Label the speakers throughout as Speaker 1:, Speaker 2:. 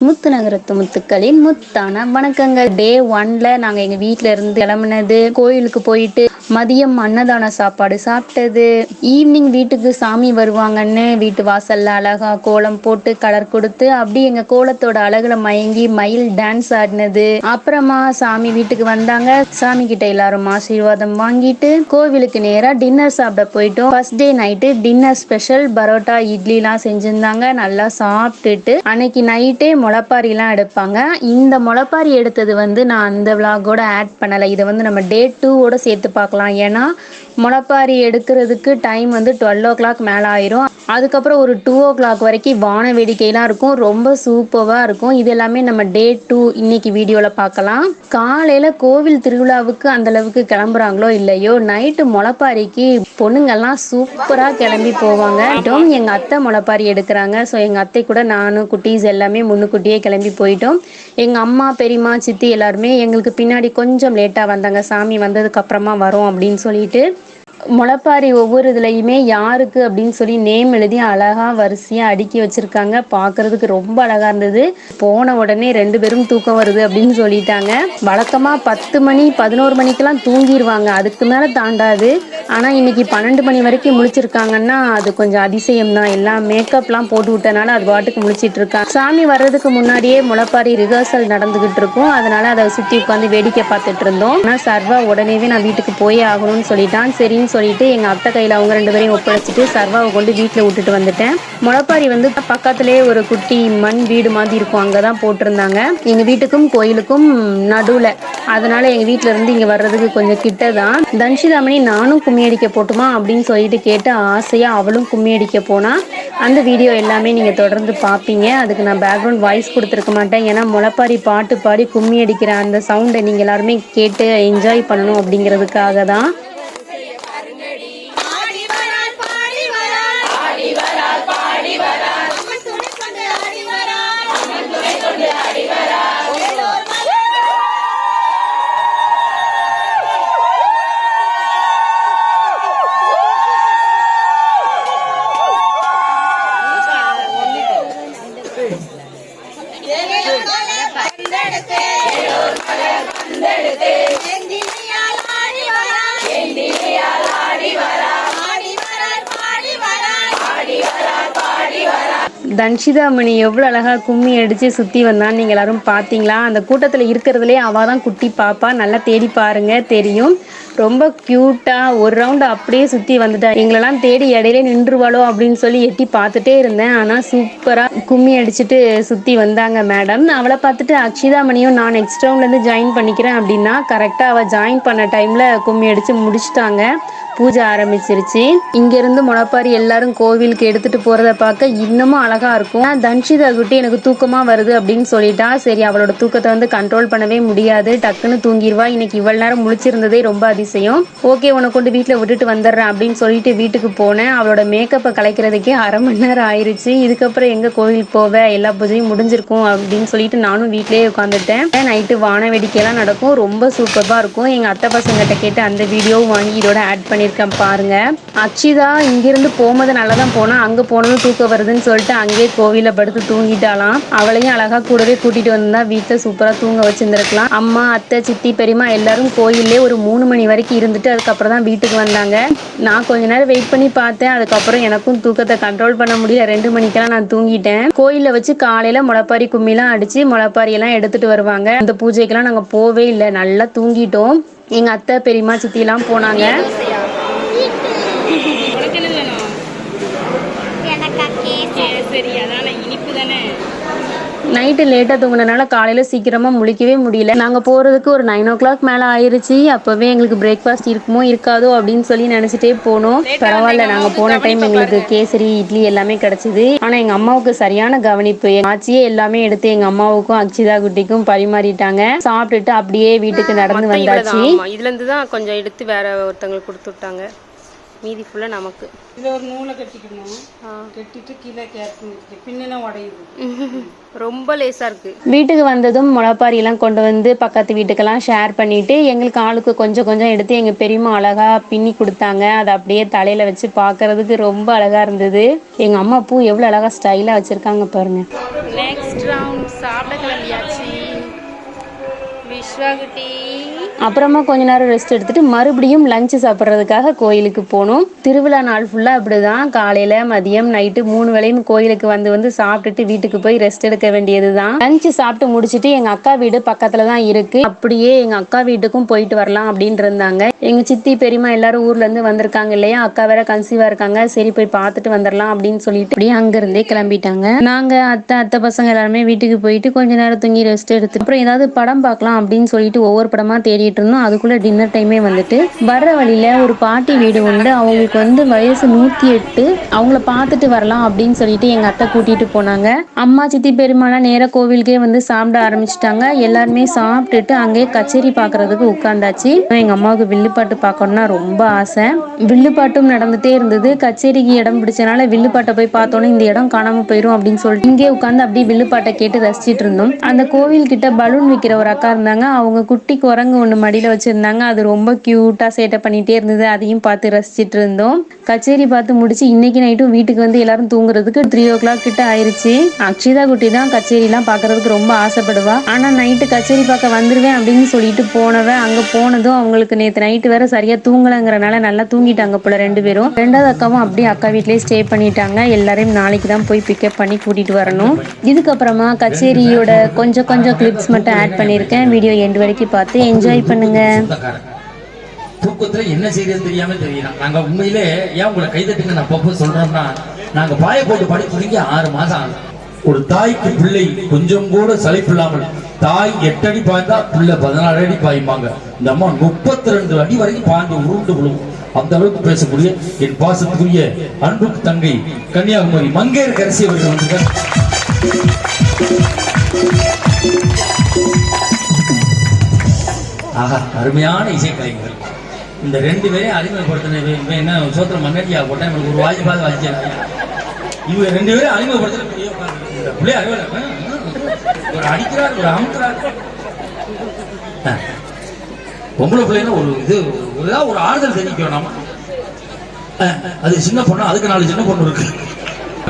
Speaker 1: முத்து நகரத்து முத்துக்களின் முத்தான வணக்கங்கள். டே ஒன்ல நாங்க எங்க வீட்ல இருந்து கிளம்புனது கோயிலுக்கு போயிட்டு மதியம் அன்னதான சாப்பாடு சாப்பிட்டது. ஈவினிங் வீட்டுக்கு சாமி வருவாங்கன்னு வீட்டு வாசல்ல அழகா கோலம் போட்டு கலர் கொடுத்து அப்படி எங்க கோலத்தோட அழகுல மயங்கி மயில் டான்ஸ் ஆடினது. அப்புறமா சாமி வீட்டுக்கு வந்தாங்க. சாமி கிட்ட எல்லாரும் ஆசீர்வாதம் வாங்கிட்டு கோவிலுக்கு நேரா டின்னர் சாப்பிட போயிட்டோம். First day night dinner special parotta இட்லிலாம் செஞ்சிருந்தாங்க. நல்லா சாப்பிட்டுட்டு அன்னைக்கு நைட்டே முளப்பாரிலாம் எடுப்பாங்க. இந்த முளப்பாரி எடுத்தது வந்து நான் அந்த விளாகோட ஆட் பண்ணலை. இதை வந்து நம்ம டே டூவோட சேர்த்து பார்க்கலாம். ஏன்னா முளைப்பாரி எடுக்கிறதுக்கு டைம் வந்து டுவெல் ஓ கிளாக் மேலே ஆயிரும். அதுக்கப்புறம் ஒரு டூ ஓ கிளாக் வரைக்கும் வான வேடிக்கைலாம் இருக்கும். ரொம்ப சூப்பராக இருக்கும். இது எல்லாமே நம்ம டே டூ இன்னைக்கு வீடியோவில் பார்க்கலாம். காலையில் கோவில் திருவிழாவுக்கு அந்தளவுக்கு கிளம்புறாங்களோ இல்லையோ நைட்டு முளைப்பாரிக்கு பொண்ணுங்கள்லாம் சூப்பராக கிளம்பி போவாங்க. எங்கள் அத்தை முளைப்பாரி எடுக்கிறாங்க. ஸோ எங்கள் அத்தை கூட நானும் குட்டீஸ் எல்லாமே முன்னுக்குட்டியே கிளம்பி போயிட்டோம். எங்கள் அம்மா பெரியம்மா சித்தி எல்லாருமே எங்களுக்கு பின்னாடி கொஞ்சம் லேட்டாக வந்தாங்க. சாமி வந்ததுக்கு அப்புறமா வரோம் அப்படின்னு சொல்லிட்டு முளைப்பாரி ஒவ்வொரு இதுலையுமே யாருக்கு அப்படின்னு சொல்லி நேம் எழுதி அழகாக வரிசையாக அடுக்கி வச்சுருக்காங்க. பார்க்குறதுக்கு ரொம்ப அழகாக இருந்தது. போன உடனே ரெண்டு பேரும் தூக்கம் வருது அப்படின்னு சொல்லிட்டாங்க. வழக்கமாக பத்து மணி பதினோரு மணிக்கெல்லாம் தூங்கிடுவாங்க அதுக்கு மேலே தாண்டாது. ஆனால் இன்னைக்கு பன்னெண்டு மணி வரைக்கும் முழிச்சிருக்காங்கன்னா அது கொஞ்சம் அதிசயம் தான் எல்லாம் மேக்கப்லாம் போட்டு விட்டனால அது பாட்டுக்கு முழிச்சிட்டு இருக்காங்க. சாமி வர்றதுக்கு முன்னாடியே முளைப்பாரி ரிஹர்சல் நடந்துக்கிட்டு இருக்கும். அதனால் அதை சுற்றி உட்காந்து வேடிக்கை பார்த்துட்டு இருந்தோம். ஆனால் சர்வா உடனேவே நான் வீட்டுக்கு போயே ஆகணும்னு சொல்லிட்டான். சரின்னு சொல்லிட்டு எங்க அத்தை கையில அவங்க ரெண்டு பேரையும் ஒப்படைச்சிட்டு சர்வாவை கொண்டு வீட்டுல விட்டுட்டு வந்துட்டேன். முளப்பாரி வந்து பக்கத்திலேயே ஒரு குட்டி மண் வீடு மாதிரி இருக்கும். அங்கதான் போட்டிருந்தாங்க. எங்க வீட்டுக்கும் கோயிலுக்கும் நடுவுல. அதனால எங்க வீட்டில் இருந்து இங்க வர்றதுக்கு கொஞ்சம் கிட்ட தான் தன்ஷிதாமணி நானும் கும்மி அடிக்க போட்டுமா? அப்படின்னு சொல்லிட்டு கேட்டு ஆசையா அவளும் கும்மி அடிக்க போனா. அந்த வீடியோ எல்லாமே நீங்க தொடர்ந்து பார்ப்பீங்க அதுக்கு நான் பேக்ரவுண்ட் வாய்ஸ் கொடுத்துருக்க மாட்டேன். ஏன்னா முளப்பாரி பாட்டு பாடி கும்மி அடிக்கிற அந்த சவுண்டை நீங்க எல்லாருமே கேட்டு என்ஜாய் பண்ணணும் அப்படிங்கிறதுக்காக தான்
Speaker 2: ஆடி வராள் பாடி வராள் ஆடி வராள் பாடி வராள் அம்மன் துணை கொண்டு ஆடி வராள் அம்மன் துணை கொண்டு ஆடி வராள் வேலூர் மலை வேலூர் மலை பந்தெடுத்து வேலூர்
Speaker 1: தன்ஷிதாமணி எவ்வளோ அழகாக கும்மி அடித்து சுற்றி வந்தான்னு நீங்கள் எல்லாரும் பார்த்தீங்களா அந்த கூட்டத்தில் இருக்கிறதுலே அவள் தான் குட்டி பாப்பா. நல்லா தேடி பாருங்க தெரியும். ரொம்ப க்யூட்டாக ஒரு ரவுண்டு அப்படியே சுற்றி வந்துட்டா. எங்களெல்லாம் தேடி இடையிலே நின்றுவாளோ அப்படின்னு சொல்லி எட்டி பார்த்துட்டே இருந்தேன். ஆனால் சூப்பராக கும்மி அடிச்சுட்டு சுற்றி வந்தாங்க மேடம் அவளை பார்த்துட்டு அக்ஷிதாமணியும் நான் நெக்ஸ்ட் ரவுண்ட்லேருந்து ஜாயின் பண்ணிக்கிறேன் அப்படின்னா கரெக்டாக அவள் ஜாயின் பண்ண டைமில் கும்மி அடித்து முடிச்சிட்டாங்க. பூஜை ஆரம்பிச்சிருச்சு. இங்க இருந்து எல்லாரும் கோவிலுக்கு எடுத்துட்டு போறத பார்க்க இன்னமும் அழகா இருக்கும். தன்ஷிதா குட்டி எனக்கு தூக்கமா வருது அப்படின்னு சொல்லிட்டா. சரி அவளோட தூக்கத்தை வந்து கண்ட்ரோல் பண்ணவே முடியாது. டக்குன்னு தூங்கிடுவா இன்னைக்கு இவ்வளவு நேரம் முழிச்சிருந்ததே ரொம்ப அதிசயம். ஓகே உன்னை கொண்டு வீட்டுல விட்டுட்டு வந்துடுறேன் அப்படின்னு சொல்லிட்டு வீட்டுக்கு போனேன். அவளோட மேக்கப்பை கலைக்கிறதுக்கே அரை மணி நேரம் ஆயிருச்சு. இதுக்கப்புறம் எங்க கோவிலுக்கு போவ? எல்லா பூஜையும் முடிஞ்சிருக்கும் அப்படின்னு சொல்லிட்டு நானும் வீட்லயே உட்காந்துட்டேன் நைட்டு வான வேடிக்கையெல்லாம் நடக்கும். ரொம்ப சூப்பராக இருக்கும். எங்க அத்தை பசங்கிட்ட கேட்டு அந்த வீடியோவும் வாங்கி இதோட ஆட் பண்ணி பண்ணியிருக்கேன் பாருங்க. அக்ஷிதா இங்கிருந்து போகும்போது நல்லா தான் போனா அங்க போனதும் தூக்கம் வருதுன்னு சொல்லிட்டு அங்கேயே கோவில படுத்து தூங்கிட்டாலாம் அவளையும் அழகா கூடவே கூட்டிட்டு வந்தா வீட்டில் சூப்பரா தூங்க வச்சுருந்துருக்கலாம். அம்மா அத்தை சித்தி பெரியம்மா எல்லாரும் கோயிலே ஒரு மூணு மணி வரைக்கும் இருந்துட்டு அதுக்கப்புறம் தான் வீட்டுக்கு வந்தாங்க. நான் கொஞ்ச நேரம் வெயிட் பண்ணி பார்த்தேன். அதுக்கப்புறம் எனக்கும் தூக்கத்தை கண்ட்ரோல் பண்ண முடியல. ரெண்டு மணிக்கெல்லாம் நான் தூங்கிட்டேன். கோயில்ல வச்சு காலையில முளைப்பாரி கும்மிலாம் அடிச்சு முளைப்பாரி எல்லாம் எடுத்துட்டு வருவாங்க. அந்த பூஜைக்கெல்லாம் நாங்க போவே இல்லை. நல்லா தூங்கிட்டோம். எங்க அத்தை பெரியம்மா சித்தி எல்லாம் போனாங்க
Speaker 3: உனக்கு என்ன வேணும்
Speaker 2: எனக்கு கேஸ்
Speaker 3: சரி, சரி அதனால இனிப்பு தானே?
Speaker 1: நைட்டு லேட்டாக தூங்குனனால காலையில் சீக்கிரமாக முழிக்கவே முடியல. நாங்கள் போகிறதுக்கு ஒரு நைன் ஓ கிளாக் மேலே ஆயிருச்சு. அப்போவே எங்களுக்கு பிரேக்ஃபாஸ்ட் இருக்குமோ இருக்காதோ அப்படின்னு சொல்லி நினச்சிட்டே போனோம். பரவாயில்ல நாங்கள் போன டைம் எங்களுக்கு கேசரி இட்லி எல்லாமே கிடச்சிது. ஆனால் எங்கள் அம்மாவுக்கு சரியான கவனிப்பு. எங்க ஆச்சியே எல்லாமே எடுத்து எங்கள் அம்மாவுக்கும் அக்ஷிதா குட்டிக்கும் பரிமாறிட்டாங்க. சாப்பிட்டுட்டு அப்படியே வீட்டுக்கு நடந்து வந்தாச்சு.
Speaker 3: ஆமா இதுல இருந்து தான் கொஞ்சம் எடுத்து வேற ஒருத்தங்களுக்கு கொடுத்து விட்டாங்க. மீதி ஃபுல்லாக நமக்கு.
Speaker 4: இதை ஒரு நூலை கட்டிக்கணும். கட்டிட்டு கீழே பின்னெல்லாம் உடையுது.
Speaker 3: ரொம்ப லேசாக இருக்கு.
Speaker 1: வீட்டுக்கு வந்ததும் முளைப்பாரி எல்லாம் கொண்டு வந்து பக்கத்து வீட்டுக்கெல்லாம் ஷேர் பண்ணிட்டு எங்களுக்கு ஆளுக்கு கொஞ்சம் கொஞ்சம் எடுத்து எங்க பெரியம்மா அழகா பின்னி கொடுத்தாங்க. அதை அப்படியே தலையில வச்சு பார்க்கிறதுக்கு ரொம்ப அழகா இருந்தது. எங்க அம்மா பூ எவ்வளவு அழகா ஸ்டைலா வச்சிருக்காங்க பாருங்க.
Speaker 3: நெக்ஸ்ட் ரவுண்ட் சாப்பிட கிளம்பியாச்சு. விஸ்வாகுட்டி
Speaker 1: அப்புறமா கொஞ்ச நேரம் ரெஸ்ட் எடுத்துட்டு மறுபடியும் லஞ்ச் சாப்பிட்றதுக்காக கோயிலுக்கு போனோம். திருவிழா நாள் ஃபுல்லா அப்படிதான். காலையில மதியம் நைட்டு மூணு வேளையும் கோயிலுக்கு வந்து வந்து சாப்பிட்டுட்டு வீட்டுக்கு போய் ரெஸ்ட் எடுக்க வேண்டியது தான் லஞ்ச் சாப்பிட்டு முடிச்சிட்டு எங்க அக்கா வீடு பக்கத்துல தான் இருக்கு. அப்படியே எங்க அக்கா வீட்டுக்கும் போயிட்டு வரலாம் அப்படின்ட்டு இருந்தாங்க. எங்க சித்தி பெரியம்மா எல்லாரும் ஊர்ல இருந்து வந்திருக்காங்க இல்லையா? அக்கா வேற கன்சீவா இருக்காங்க. சரி போய் பார்த்துட்டு வந்துடலாம் அப்படின்னு சொல்லிட்டு அப்படியே அங்க இருந்தே கிளம்பிட்டாங்க. நாங்க அத்தை அத்தை பசங்க எல்லாருமே வீட்டுக்கு போயிட்டு கொஞ்ச நேரம் தூங்கி ரெஸ்ட் எடுத்து அப்புறம் ஏதாவது படம் பார்க்கலாம் அப்படின்னு சொல்லிட்டு ஒவ்வொரு படமா பண்ணிட்டு இருந்தோம் அதுக்குள்ள டின்னர் டைமே வந்துட்டு வர்ற வழியில ஒரு பாட்டி வீடு உண்டு. அவங்களுக்கு வந்து வயசு நூத்தி எட்டு. அவங்கள பார்த்துட்டு வரலாம் அப்படின்னு சொல்லிட்டு எங்க அத்தை கூட்டிட்டு போனாங்க. அம்மா சித்தி பெருமானா நேர கோவிலுக்கே வந்து சாப்பிட ஆரம்பிச்சிட்டாங்க. எல்லாருமே சாப்பிட்டுட்டு அங்கேயே கச்சேரி பாக்குறதுக்கு உட்காந்தாச்சு. எங்க அம்மாவுக்கு வில்லுப்பாட்டு பார்க்கணும்னா ரொம்ப ஆசை. வில்லுப்பாட்டும் நடந்துட்டே இருந்தது. கச்சேரிக்கு இடம் பிடிச்சனால வில்லுப்பாட்டை போய் பார்த்தோன்னே இந்த இடம் காணாம போயிரும் அப்படின்னு சொல்லிட்டு இங்கே உட்காந்து அப்படியே வில்லுப்பாட்டை கேட்டு ரசிச்சிட்டு இருந்தோம். அந்த கோவில் கிட்ட பலூன் விற்கிற ஒரு அக்கா இருந்தாங்க. அவங்க குட்டி குரங்கு ஒன்று மடியில் வச்சுருந்தாங்க. அது ரொம்ப க்யூட்டாக சேட்டை பண்ணிகிட்டே இருந்தது. அதையும் பார்த்து ரசிச்சிட்டு இருந்தோம். கச்சேரி பார்த்து முடிச்சு இன்னைக்கு நைட்டும் வீட்டுக்கு வந்து எல்லாரும் தூங்குறதுக்கு த்ரீ ஓ கிளாக் கிட்ட ஆயிடுச்சு அக்ஷிதா குட்டி தான் கச்சேரிலாம் பார்க்கறதுக்கு ரொம்ப ஆசைப்படுவா. ஆனால் நைட்டு கச்சேரி பார்க்க வந்துருவேன் அப்படின்னு சொல்லிட்டு போனவன் அங்கே போனதும் அவங்களுக்கு நேற்று நைட்டு வேற சரியாக தூங்கலைங்கிறனால நல்லா தூங்கிட்டாங்க போல ரெண்டு பேரும். ரெண்டாவது அக்காவும் அப்படியே அக்கா வீட்லேயே ஸ்டே பண்ணிட்டாங்க. எல்லாரையும் நாளைக்கு தான் போய் பிக்கப் பண்ணி கூட்டிட்டு வரணும். இதுக்கப்புறமா கச்சேரியோட கொஞ்சம் கொஞ்சம் கிளிப்ஸ் மட்டும் ஆட் பண்ணியிருக்கேன். வீடியோ எண்டு வரைக்கும் பார்த்து என்ஜாய் பண்ணுங்க.
Speaker 5: தூக்கத்துல என்ன செய்யறது தெரியாம தெரியலாம் நாங்க உண்மையிலே ஏன் உங்களை கைதட்டுங்க நான் அப்பப்போ சொல்றோம்னா நாங்க பாய போட்டு படி துணிங்க ஆறு மாசம் ஆகுது. ஒரு தாய்க்கு பிள்ளை கொஞ்சம் கூட சலிப்பில்லாமல் தாய் எட்டு அடி பாய்ந்தா பிள்ளை பதினாலு அடி பாய்ப்பாங்க இந்த அம்மா முப்பத்தி ரெண்டு அடி வரைக்கும் பாய்ந்து உருண்டு விழுவும். அந்த அளவுக்கு பேசக்கூடிய என் பாசத்துக்குரிய அன்புக்கு தங்கை கன்னியாகுமரி மங்கையர் கரசி அவர்கள் வந்திருக்கார். ஆஹா அருமையான இசைக்கலைஞர்கள். இந்த ரெண்டு பேரையும் அறிமுகப்படுத்தின இப்ப என்ன சோத்திர மண்ணடியா போட்டா இவனுக்கு ஒரு வாய்ப்பாக பாது இவங்க ரெண்டு பேரும் அறிமுகப்படுத்தின பெரிய இந்த பிள்ளை அறிமுக ஒரு அடிக்கிறார் ஒரு அமுக்கிறார். ஆ. பொம்பளை பிள்ளைன்னா ஒரு இது ஒரு ஒரு ஆறுதல் தெரிவிக்கணும் ஆ, அது சின்ன பொண்ணு அதுக்கு நாலு சின்ன பொண்ணு இருக்கு.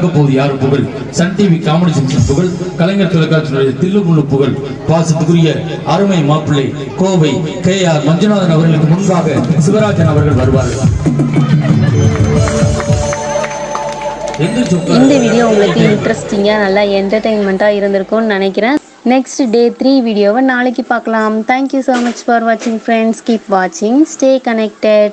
Speaker 5: போகுது யாரு புகழ்? சன் டிவி காமெடி சென்டர் புகழ் கலைஞர் தொலைக்காட்சியினுடைய தில்லுமுள்ளு புகழ். பாசத்துக்குரிய அருமை மாப்பிள்ளை கோவை கே ஆர் மஞ்சுநாதன் அவர்களுக்கு முன்பாக சிவராஜன் அவர்கள் வருவார்கள்.
Speaker 1: இந்த வீடியோ உங்களுக்கு இன்ட்ரெஸ்டிங்காக நல்லா என்டர்டெயின்மெண்ட்டாக இருந்திருக்கும்னு நினைக்கிறேன். நெக்ஸ்ட் டே த்ரீ வீடியோவை நாளைக்கு பார்க்கலாம். தேங்க்யூ ஸோ மச் ஃபார் வாட்சிங் ஃப்ரெண்ட்ஸ் கீப் வாட்சிங் ஸ்டே கனெக்டட்